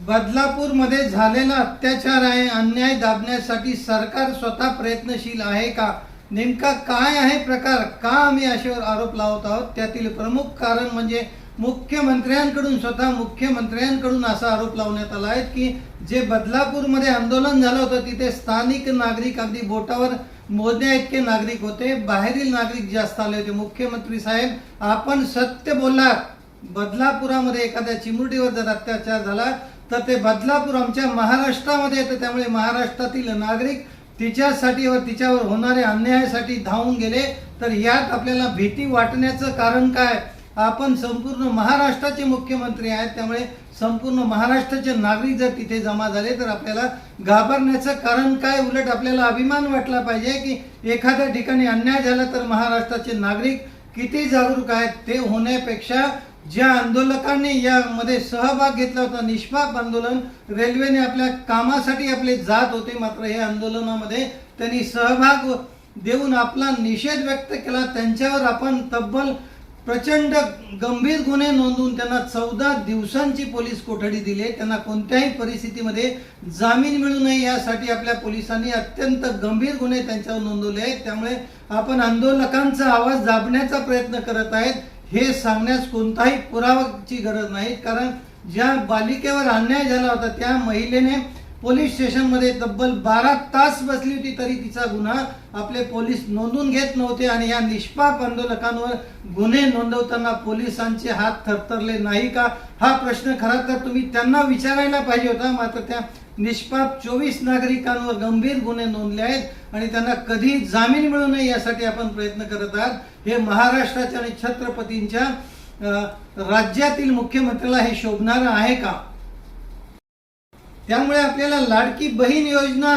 बदलापूरमध्ये झालेला अत्याचार आहे अन्याय दाबण्यासाठी सरकार स्वतः प्रयत्नशील आहे का? नेमका काय आहे प्रकार? का आम्ही अशावर आरोप लावत आहोत? त्यातील प्रमुख कारण म्हणजे मुख्यमंत्र्यांकडून स्वतः मुख्यमंत्र्यांकडून असा आरोप लावण्यात आला आहे की जे बदलापूरमध्ये आंदोलन झालं होतं तिथे स्थानिक नागरिक अगदी बोटावर मोजण्या इतके नागरिक होते. बाहेरील नागरिक जास्त आले होते. मुख्यमंत्री साहेब आपण सत्य बोललात. बदलापुरामध्ये एखाद्या चिमुरडीवर जर अत्याचार झाला तर ते बदलापूर आमच्या महाराष्ट्रामध्ये येतं. त्यामुळे महाराष्ट्रातील नागरिक तिच्यासाठी व तिच्यावर होणाऱ्या अन्यायासाठी धावून गेले. तर यात आपल्याला भीती वाटण्याचं कारण काय? आपण संपूर्ण महाराष्ट्राचे मुख्यमंत्री आहेत. त्यामुळे संपूर्ण महाराष्ट्राचे नागरिक जर तिथे जमा झाले तर आपल्याला घाबरण्याचं कारण काय? उलट आपल्याला अभिमान वाटला पाहिजे की एखाद्या ठिकाणी अन्याय झाला तर महाराष्ट्राचे नागरिक किती जागरूक आहेत? ते होण्यापेक्षा ज्या आंदोलकांनी यामध्ये सहभाग घेतला होता निष्पाप आंदोलन रेल्वेने आपल्या कामासाठी आपले जात होते मात्र हे आंदोलनामध्ये त्यांनी सहभाग देऊन आपला निषेध व्यक्त केला. त्यांच्यावर आपण तब्बल प्रचंड गंभीर गुन्हे नोंदवून त्यांना चौदा दिवसांची पोलीस कोठडी दिली. त्यांना कोणत्याही परिस्थितीमध्ये जामीन मिळू नये यासाठी आपल्या पोलिसांनी अत्यंत गंभीर गुन्हे त्यांच्यावर नोंदवले आहेत. त्यामुळे आपण आंदोलकांचा आवाज दाबण्याचा प्रयत्न करत आहेत. हे सांगण्यास कोणताही पुरावाची गरज नाही कारण ज्या बालिकेवर अन्याय झाला होता त्या महिलेने पोलीस स्टेशनमध्ये तब्बल बारा तास बसली होती तरी तिचा गुन्हा आपले पोलीस नोंदून घेत नव्हते आणि या निष्पाप आंदोलकांवर गुन्हे नोंदवताना पोलिसांचे हात थरथरले नाही का? हा प्रश्न खरा तर तुम्ही त्यांना विचारायला पाहिजे होता मात्र त्या निष्पाप चोवीस नागरिकांवर गंभीर गुन्हे नोंदले आहेत आणि त्यांना कधी जामीन मिळू नये यासाठी आपण प्रयत्न करत आहात. हे महाराष्ट्राच्या आणि छत्रपतींच्या राज्यातील मुख्यमंत्र्याला हे शोभणार आहे का? त्यामुळे आपल्याला लाडकी बहीण योजना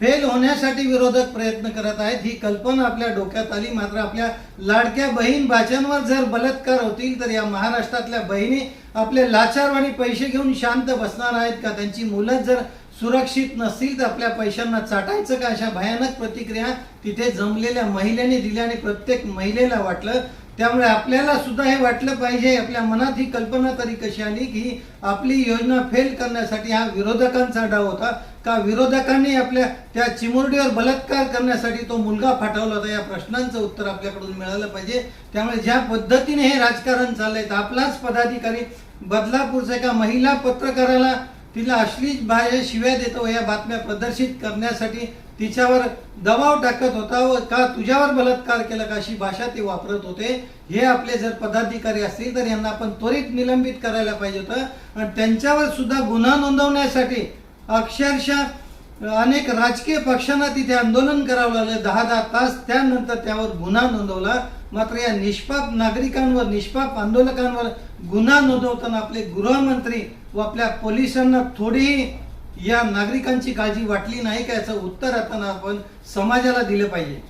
फेल होण्यासाठी विरोधक प्रयत्न करत आहेत. ही कल्पना आपल्या डोक्यात आली. मात्र आपल्या लाडक्या बहीण बाच्यांवर जर बलात्कार होतील तर या महाराष्ट्रातल्या बहिणी आपले लाचारवाणी पैसे घेऊन शांत बसणार आहेत का? त्यांची मुलं जर सुरक्षित नसतील तर आपल्या पैशांना चाटायचं का? अशा भयानक प्रतिक्रिया तिथे जमलेल्या महिलेने दिल्या आणि प्रत्येक महिलेला वाटलं. त्यामुळे आपल्याला सुद्धा हे वाटलं पाहिजे. आपल्या मनात ही कल्पना तरी कशी आली की आपली योजना फेल करण्यासाठी हा विरोधकांचा डाव होता. का विरोधकांनी आपल्या त्या चिमुरडीवर बलात्कार करण्यासाठी तो मुलगा फाटवला होता? या प्रश्नांचं उत्तर आपल्याकडून मिळालं पाहिजे. त्यामुळे ज्या पद्धतीने हे राजकारण चाललंय तर आपलाच पदाधिकारी बदलापूरचा एका महिला पत्रकाराला तिला अश्लील भाषा शिव्या देतो या बातम्या प्रदर्शित करण्यासाठी तिच्यावर दबाव टाकत होता व का तुझ्यावर बलात्कार केला का अशी भाषा ते वापरत होते हे आपले जर पदाधिकारी असतील तर यांना आपण त्वरित निलंबित करायला पाहिजे होतं. आणि त्यांच्यावर सुद्धा गुन्हा नोंदवण्यासाठी अक्षरशः अनेक राजकीय पक्षांना तिथे आंदोलन करावं लागलं. दहा दहा तास त्यानंतर त्यावर गुन्हा नोंदवला. मात्र या निष्पाप नागरिकांवर निष्पाप आंदोलकांवर गुन्हा नोंदवताना आपले गृहमंत्री व आपल्या पोलिसांना थोडीही या नागरिकांची काळजी वाटली नाही का याचं उत्तर आता आपण समाजाला दिलं पाहिजे.